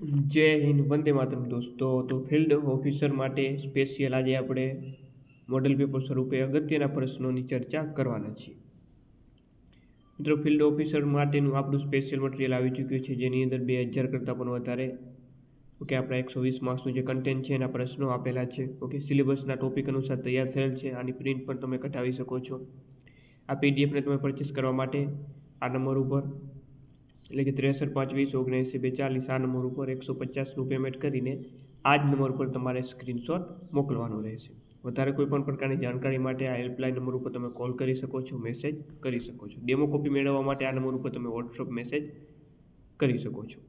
જય હિન્દ, વંદે માતરમ દોસ્તો. તો ફિલ્ડ ઓફિસર માટે સ્પેશિયલ આજે આપણે મોડેલ પેપર સ્વરૂપે અગત્યના પ્રશ્નોની ચર્ચા કરવાના છીએ. મિત્રો, ફિલ્ડ ઓફિસર માટેનું આપણું સ્પેશિયલ મટીરિયલ આવી ચૂક્યું છે, જેની અંદર બે હજાર કરતાં પણ વધારે, ઓકે, આપણા એકસો વીસ માર્ક્સનું જે કન્ટેન્ટ છે, એના પ્રશ્નો આપેલા છે, ઓકે, સિલેબસના ટોપિક અનુસાર તૈયાર થયેલ છે, આની પ્રિન્ટ પણ તમે કઢાવી શકો છો. આ પીડીએફને તમે પરચેસ કરવા માટે આ નંબર ઉપર એટલે કે ત્રેસઠ પાંચ વીસ ઓગણએંસી બેચાલીસ આ નંબર ઉપર એકસો પચાસનું પેમેન્ટ કરીને આ જ નંબર પર તમારે સ્ક્રીનશોટ મોકલવાનો રહેશે. વધારે કોઈ પણ પ્રકારની જાણકારી માટે આ હેલ્પલાઇન નંબર ઉપર તમે કોલ કરી શકો છો મેસેજ કરી શકો છો. ડેમો કોપી મેળવવા માટે આ નંબર ઉપર તમે વોટ્સઅપ મેસેજ કરી શકો છો.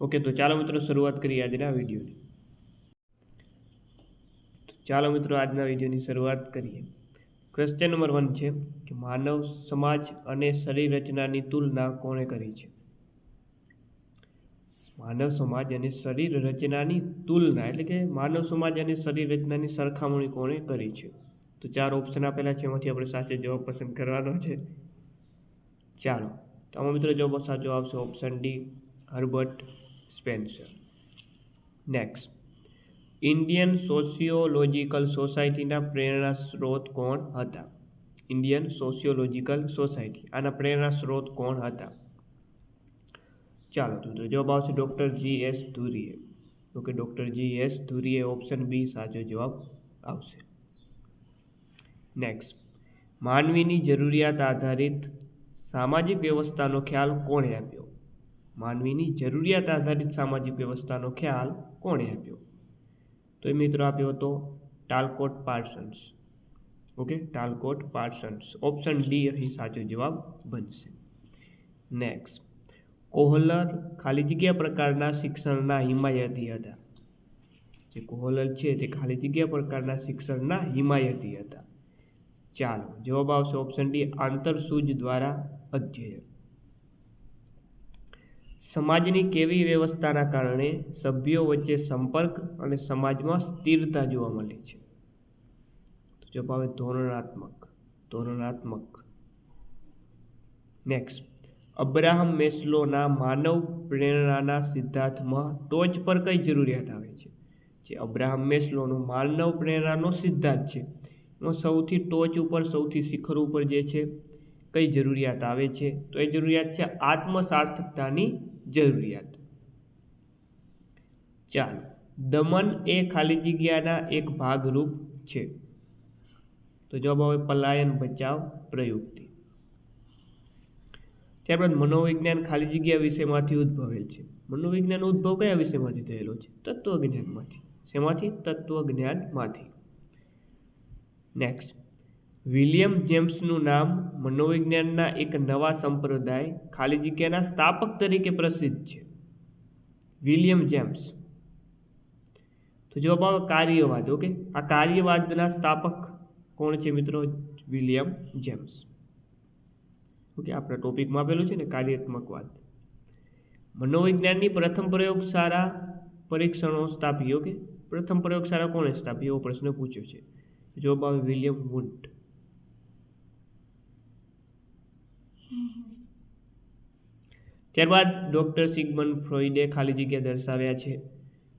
ઓકે તો ચાલો મિત્રો શરૂઆત કરીએ આજના વિડીયોની. ચાલો મિત્રો આજના વિડીયોની શરૂઆત કરીએ. ક્વેશ્ચન નંબર વન છે કે માનવ સમાજ અને શરીર રચનાની તુલના કોણે કરી છે? માનવ સમાજ અને શરીર રચનાની તુલના એટલે કે માનવ સમાજ અને શરીર રચનાની સરખામણી કોણે કરી છે? તો ચાર ઓપ્શન આપેલા છે, એમાંથી આપણે સાચો જવાબ પસંદ કરવાનો છે. ચાલો તમામ મિત્રો જવાબ સાચો આવશે option D Herbert Spencer next Indian sociological સોસાયટીના પ્રેરણા સ્ત્રોત કોણ હતા? ઇન્ડિયન સોશિયોલોજીકલ સોસાયટી આના પ્રેરણા સ્ત્રોત કોણ હતા? ચાલો, તો જવાબ આવશે doctor G S Ghurye. Okay, doctor G S Ghurye, option B સાચો જવાબ આવશે. નેક્સ્ટ માનવીની જરૂરિયાત આધારિત સામાજિક વ્યવસ્થાનો ખ્યાલ કોણે આપ્યો? માનવીની જરૂરિયાત આધારિત સામાજિક વ્યવસ્થાનો ખ્યાલ કોણે આપ્યો? તો એ મિત્રો આપ્યો હતો Talcott Parsons okay Talcott Parsons option D અહીં સાચો જવાબ બનશે. નેક્સ્ટ કોહલર ખાલી જગ્યા પ્રકારના શિક્ષણના હિમાયતી હતા. જે કોહલર છે તે ખાલી જગ્યા પ્રકારના શિક્ષણના હિમાયતી હતા. ચાલો, જવાબ આવશે ઓપ્શન ડી આંતરસૂજ દ્વારા અધ્યયન. સમાજની કેવી વ્યવસ્થાના કારણે સભ્યો વચ્ચે સંપર્ક અને સમાજમાં સ્થિરતા જોવા મળે છે? તો જવાબ આવે ધોરણાત્મક ધોરણાત્મક. નેક્સ્ટ અબ્રાહમ મેસ્લોના માનવ પ્રેરણાના સિદ્ધાંતમાં ટોચ પર કઈ જરૂરિયાત આવે છે? જે અબ્રાહમ મેસ્લોનો માનવ પ્રેરણાનો સિદ્ધાંત છે. એમાં સૌથી ટોચ ઉપર, સૌથી શિખર ઉપર જે છે, કઈ જરૂરિયાત આવે છે? તો એ જરૂરિયાત છે આત્મસાર્થકતાની જરૂરિયાત. ચાલો, દમન એ ખાલી જગ્યાના એક ભાગરૂપ છે. તો જવાબ આવે પલાયન બચાવ પ્રયુક્તિ. ત્યારબાદ મનોવિજ્ઞાન ખાલી જગ્યા વિષયમાંથી ઉદ્ભવેલ છે. મનોવિજ્ઞાન ઉદ્ભવ કયા વિષયમાંથી થયેલો છે? તત્વજ્ઞાનમાંથી. શેમાંથી? તત્વજ્ઞાનમાંથી. નેક્સ્ટ વિલિયમ જેમ્સનું નામ મનોવિજ્ઞાનના એક નવા સંપ્રદાય ખાલી જગ્યાના સ્થાપક તરીકે પ્રસિદ્ધ છે. William James. તો જવાબ આવે કાર્યવાદ, ઓકે? આ કાર્યવાદના સ્થાપક કોણ છે મિત્રો? William James. ઓકે, આપણા ટોપિકમાં આપેલું છે ને કાર્યાત્મકવાદ મનોવિજ્ઞાનની પ્રથમ પ્રયોગશાળા પરીક્ષણો સ્થાપી, ઓકે? પ્રથમ પ્રયોગશાળા કોણે સ્થાપી, એવો પ્રશ્ન પૂછ્યો છે. જવાબ આવે વિલિયમ વુન્ટ ત્યારબાદ ડૉક્ટર સિગમન ફ્રોઈડે ખાલી જગ્યા દર્શાવ્યા છે.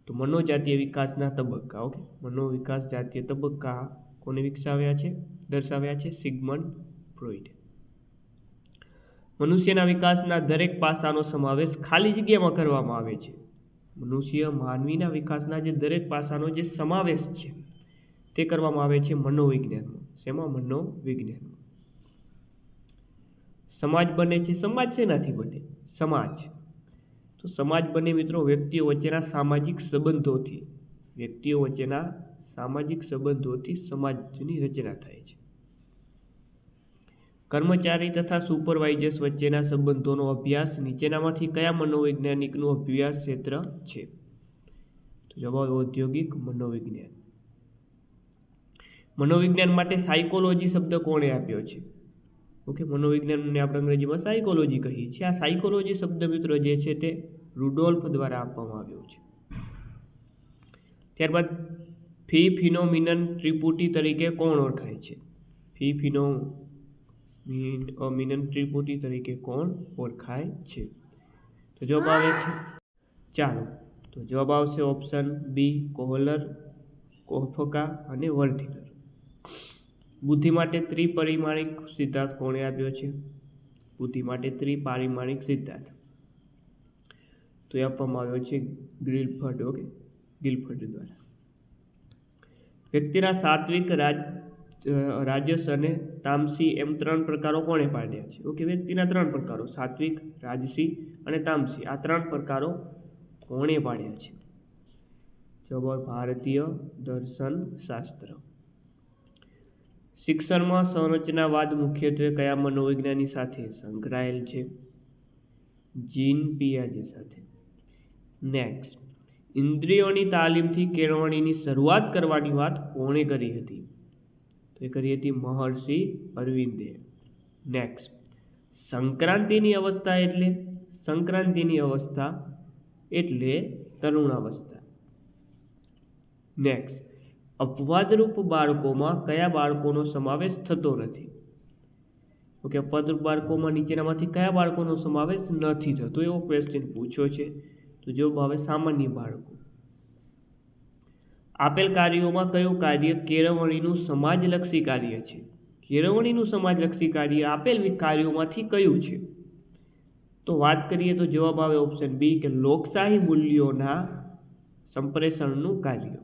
તો મનોજાતીય વિકાસના તબક્કા, ઓકે? મનોવિકાસ જાતીય તબક્કા કોને વિકસાવ્યા છે? દર્શાવ્યા છે સિગમન ફ્રોઈડે મનુષ્યના વિકાસના દરેક પાસાનો સમાવેશ ખાલી જગ્યામાં કરવામાં આવે છે. મનુષ્ય માનવીના વિકાસના જે દરેક પાસાનો જે સમાવેશ છે, તે કરવામાં આવે છે મનોવિજ્ઞાનમાં. શેમાં? મનોવિજ્ઞાનમાં. સમાજ બને છે, સમાજ શેનાથી બને? સમાજ. તો સમાજ બને મિત્રો વ્યક્તિઓ વચ્ચેના સામાજિક સંબંધોથી. વ્યક્તિઓ વચ્ચેના સામાજિક સંબંધોથી સમાજની રચના થાય છે. કર્મચારી તથા સુપરવાઇઝર્સ વચ્ચેના સંબંધોનો અભ્યાસ નીચેનામાંથી કયા મનોવૈજ્ઞાનિકનું અભ્યાસ ક્ષેત્ર છે? તો જવાબ ઔદ્યોગિક મનોવિજ્ઞાન. મનોવિજ્ઞાન માટે સાયકોલોજી શબ્દ કોણે આપ્યો છે? ઓકે, મનોવિજ્ઞાનને આપણે અંગ્રેજીમાં સાયકોલોજી કહીએ છીએ. આ સાયકોલોજી શબ્દ મિત્રો જે છે તે રુડોલ્ફ દ્વારા આપવામાં આવ્યો છે. ત્યારબાદ, ફી ફિનોમિનન ત્રિપુટી તરીકે કોણ ઓળખાય છે? ફી ફિનો મિનન ત્રિપુટી તરીકે કોણ ઓળખાય છે? તો જવાબ આવે છે, ચાલો. તો જવાબ આવશે ઓપ્શન બી, કોહલર કોફકા અને વર્થિનર બુદ્ધિ માટે ત્રિપરિમાણિક સિદ્ધાંત કોણે આપ્યો છે? બુદ્ધિ માટે ત્રિપારિમાણિક સિદ્ધાંત. તો એ આપવામાં આવ્યો છે ગ્રીલફર્ડ ઓકે? ગિલફર્ડ દ્વારા. વ્યક્તિના સાત્વિક રાજ રાજસ અને તામસી એમ ત્રણ પ્રકારો કોણે પાડ્યા છે? ઓકે, વ્યક્તિના ત્રણ પ્રકારો, સાત્વિક, રાજસી અને તામસી. આ ત્રણ પ્રકારો કોણે પાડ્યા છે? જવાબ, ભારતીય દર્શન શાસ્ત્ર. શિક્ષણમાં સંરચનાવાદ મુખ્યત્વે કયા મનોવિજ્ઞાની સાથે સંકળાયેલ છે? જીન પિયાજે સાથે. નેક્સ્ટ ઇન્દ્રિયોની તાલીમથી કેળવણીની શરૂઆત કરવાની વાત કોણે કરી હતી? તો એ કરી હતી મહર્ષિ અરવિંદે. નેક્સ્ટ સંક્રાંતિની અવસ્થા એટલે? સંક્રાંતિની અવસ્થા એટલે તરુણાવસ્થા. નેક્સ્ટ અપવાદરૂપ બાળકોમાં કયા બાળકોનો સમાવેશ થતો નથી? ઓકે, અપવાદરૂપ બાળકોમાં નીચેનામાંથી કયા બાળકોનો સમાવેશ નથી થતો? એવો ક્વેશ્ચન પૂછ્યો છે. તો જવાબ આવે સામાન્ય બાળકો. આપેલ કાર્યોમાં કયું કાર્ય કેળવણીનું સમાજલક્ષી કાર્ય છે? કેળવણીનું સમાજલક્ષી કાર્ય આપેલ કાર્યોમાંથી કયું છે? તો વાત કરીએ તો જવાબ આવે ઓપ્શન બી કે લોકશાહી મૂલ્યોના સંપ્રેષણનું કાર્ય.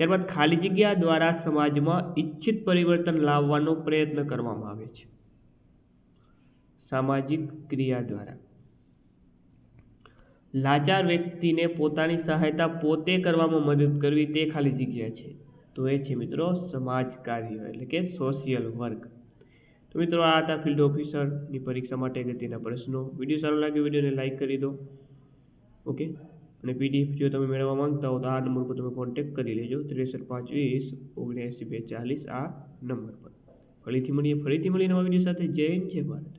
ત્યારબાદ ખાલી જગ્યા દ્વારા સમાજમાં ઈચ્છિત પરિવર્તન લાવવાનો પ્રયત્ન કરવામાં આવે છે. સામાજિક ક્રિયા દ્વારા. લાચાર વ્યક્તિને પોતાની સહાયતા પોતે કરવામાં મદદ કરવી તે ખાલી જગ્યા છે. તો એ છે મિત્રો સમાજ કાર્ય એટલે કે સોશિયલ વર્ક તો મિત્રો આ હતા ફિલ્ડ ઓફિસરની પરીક્ષા માટે અગત્યના પ્રશ્નો. વીડિયો સારો લાગ્યો વિડીયોને લાઇક કરી દો. ઓકે અને પીડીએફ જો તમે મેળવવા માંગતા હો તો આ નંબર પર તમે કોન્ટેક્ટ કરી લેજો. ત્રેસઠ પાંચ વીસ ઓગણએંસી બે ચાલીસ આ નંબર પર. ફરીથી મળીએ ફરીથી મળીએ નવા વીડિયો સાથે. જય જય ભારત.